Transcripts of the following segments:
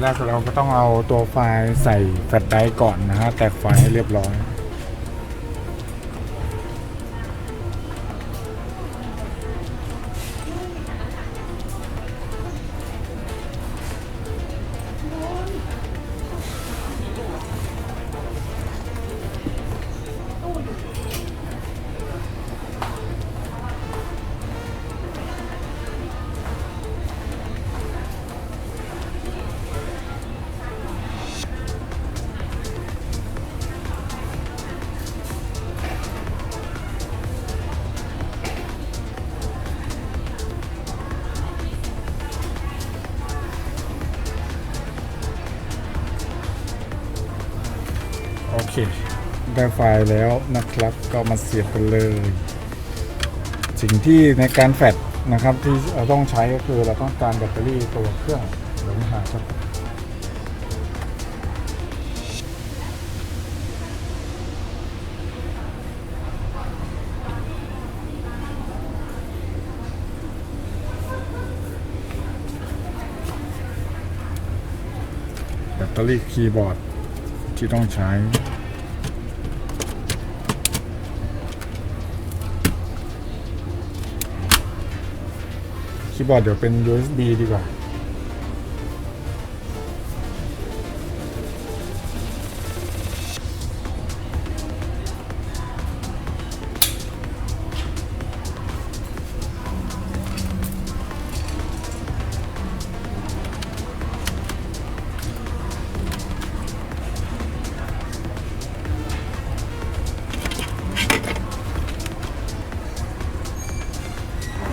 แรกเราก็ต้องเอาตัวไฟล์ใส่แฟลชไดรฟ์ก่อนนะฮะ แตกไฟล์ให้เรียบร้อย เคได้ไฟล์แล้วนะครับ ก็มาเสียบกันเลย สิ่งที่ในการแฟดนะครับที่เราต้องใช้ก็คือเราต้องการแบตเตอรี่ตัวเครื่องเดี๋ยวมหาครับแบตเตอรี่คีย์บอร์ดที่ต้องใช้ คีย์บอร์ดเดี๋ยวเป็น USB ดีกว่า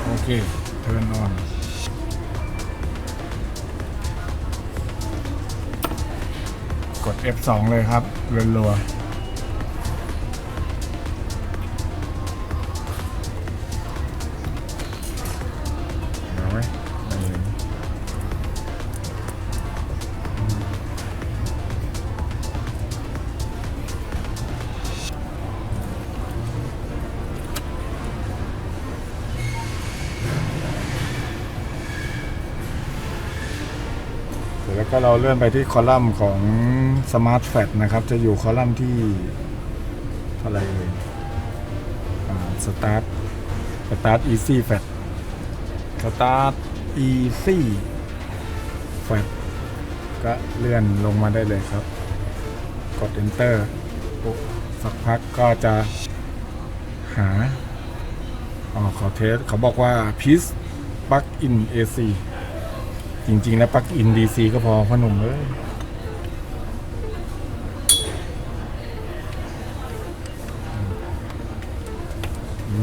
โอเค turn on กด F2 เลยครับรัวๆ เสร็จแล้วก็เราเลื่อนไปที่คอลัมน์ของ Smart f a t นะครับ จะอยู่คอลัมน์ที่เท่าไรเอ่ยอ่า Start Start Easy Fat Start Easy Fat ก็เลื่อนลงมาได้เลยครับ กด Enter ปุ๊บสักพักก็จะหา อ๋อขอเทสเขาบอกว่า Piece Plug in AC จริงๆแล้วปลักอิน DC ก็พอพ่อหนุ่มเอ้ย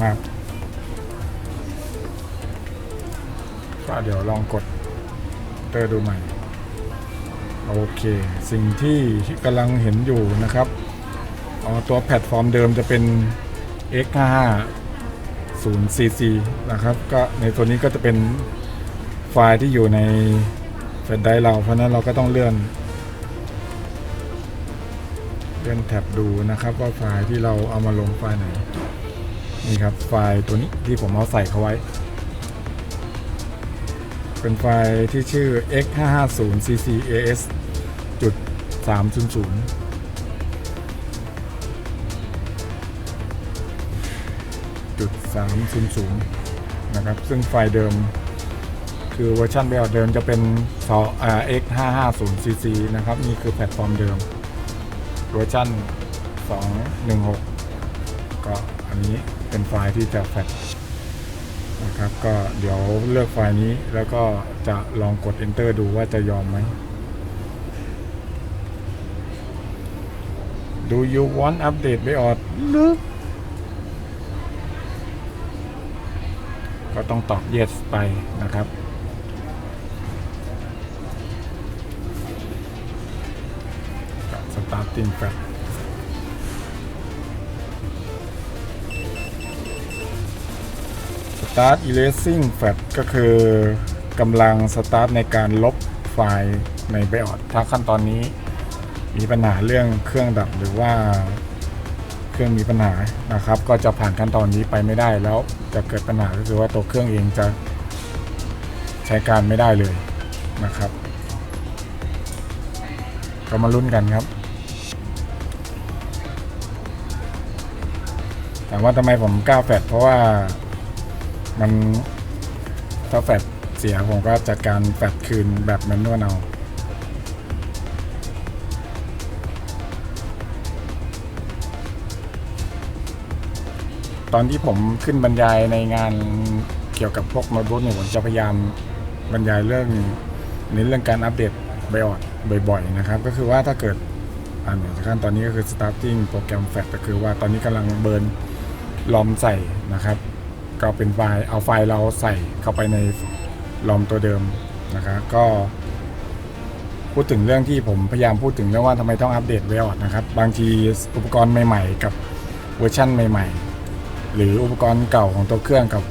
มากก็เดี๋ยวลองกดเตอร์ดูใหม่ โอเค สิ่งที่กำลังเห็นอยู่นะครับออตัวแพลตฟอร์มเดิมจะเป็น X5 0cc นะครับ ก็ในตัวนี้ก็จะเป็น ไฟล์ที่อยู่ในแฟลชไดร์เรา เพราะนั้นเราก็ต้องเลื่อน เลื่อนแท็บดูนะครับ ว่าไฟล์ที่เราเอามาลงไฟล์ไหน นี่ครับไฟล์ตัวนี้ที่ผมเอาใส่เข้าไว้ เป็นไฟล์ที่ชื่อ x550ccas จุด300จุด300 นะครับ ซึ่งไฟล์เดิม คือเวอร์ชันแบบเดิมจะเป็นสออ่า x 5 5 0 cc นะครับ นี่คือแพลตฟอร์มเดิม เวอร์ชัน216 ก็อันนี้เป็นไฟล์ที่จะแฟลชนะครับก็เดี๋ยวเลือกไฟล์นี้แล้วก็จะลองกด enter ดูว่าจะยอมไหม Do you want update BIOS หรือก็ต้องตอบ yes ไปนะครับ starting flat start erasing flat ก็คือกำลัง start ในการลบไฟล์ใน BIOS ถ้าขั้นตอนนี้มีปัญหาเรื่องเครื่องดับหรือว่าเครื่องมีปัญหานะครับ ก็จะผ่านขั้นตอนนี้ไปไม่ได้แล้วจะเกิดปัญหาก็คือว่าตัวเครื่องเองจะใช้การไม่ได้เลยนะครับ ก็มาลุ้นกันครับ ถามว่าทำไมผมกล้าแฟดเพราะว่ามันถ้าแฟดเสียผมก็จัดการแฟดคืนแบบแมนนวลเอาตอนที่ผมขึ้นบรรยายในงานเกี่ยวกับพวกโน้ตบุ๊กเนี่ยผมจะพยายามบรรยายเรื่องในเรื่องการอัปเดตไบออดบ่อยๆนะครับ ก็คือว่าถ้าเกิดอ่านี่ยขั้นตอนนี้ก็คือ starting โปรแกรมแฟลก็คือว่าตอนนี้กำลังเบิร์น ลอมใส่นะครับ ก็เป็นไฟล์เอาไฟล์เราใส่เข้าไปในลอมตัวเดิมนะครับก็พูดถึงเรื่องที่ผมพยายามพูดถึงเรื่องว่าทำไมต้องอัปเดตไวออดนะครับ บางทีอุปกรณ์ใหม่ ๆ กับเวอร์ชั่นใหม่ ๆ หรืออุปกรณ์เก่าของตัวเครื่องกับ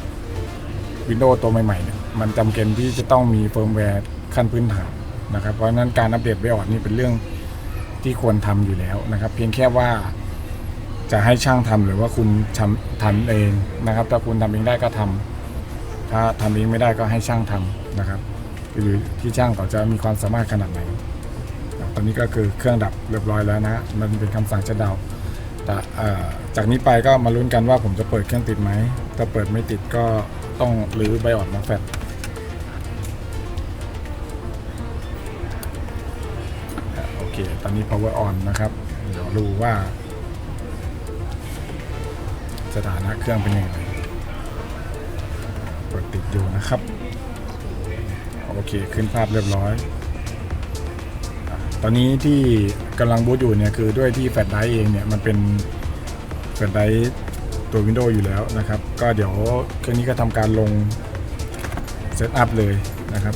Windows ตัวใหม่ๆเนี่ยมันจำเป็นที่จะต้องมีเฟิร์มแวร์ขั้นพื้นฐานนะครับ เพราะฉะนั้นการอัปเดตไวออดนี่เป็นเรื่องที่ควรทำอยู่แล้วนะครับ เพียงแค่ว่า จะให้ช่างทำหรือว่าคุณทำทำเองนะครับ ถ้าคุณทำเองได้ก็ทำถ้าทำเองไม่ได้ก็ให้ช่างทำนะครับหรือที่ช่างเขาจะมีความสามารถขนาดไหน ตอนนี้ก็คือเครื่องดับเรียบร้อยแล้วนะมันเป็นคำสั่งชัดดาวแต่จากนี้ไปก็มาลุ้นกันว่าผมจะเปิดเครื่องติดไหมถ้าเปิดไม่ติดก็ต้องรื้อไบออดมาแฟดโอเค ตอนนี้ power on นะครับ เดี๋ยวดูว่า สถานะเครื่องเป็นยังไงเปิดติดอยู่นะครับ โอเคขึ้นภาพเรียบร้อย ตอนนี้ที่กำลังบูตอยู่เนี่ยคือด้วยที่แฟลชไดร์เองเนี่ยมันเป็นแฟลชไดร์ตัว Windows อยู่แล้วนะครับ ก็เดี๋ยวเครื่องนี้ก็ทำการลงเซตอัพเลยนะครับ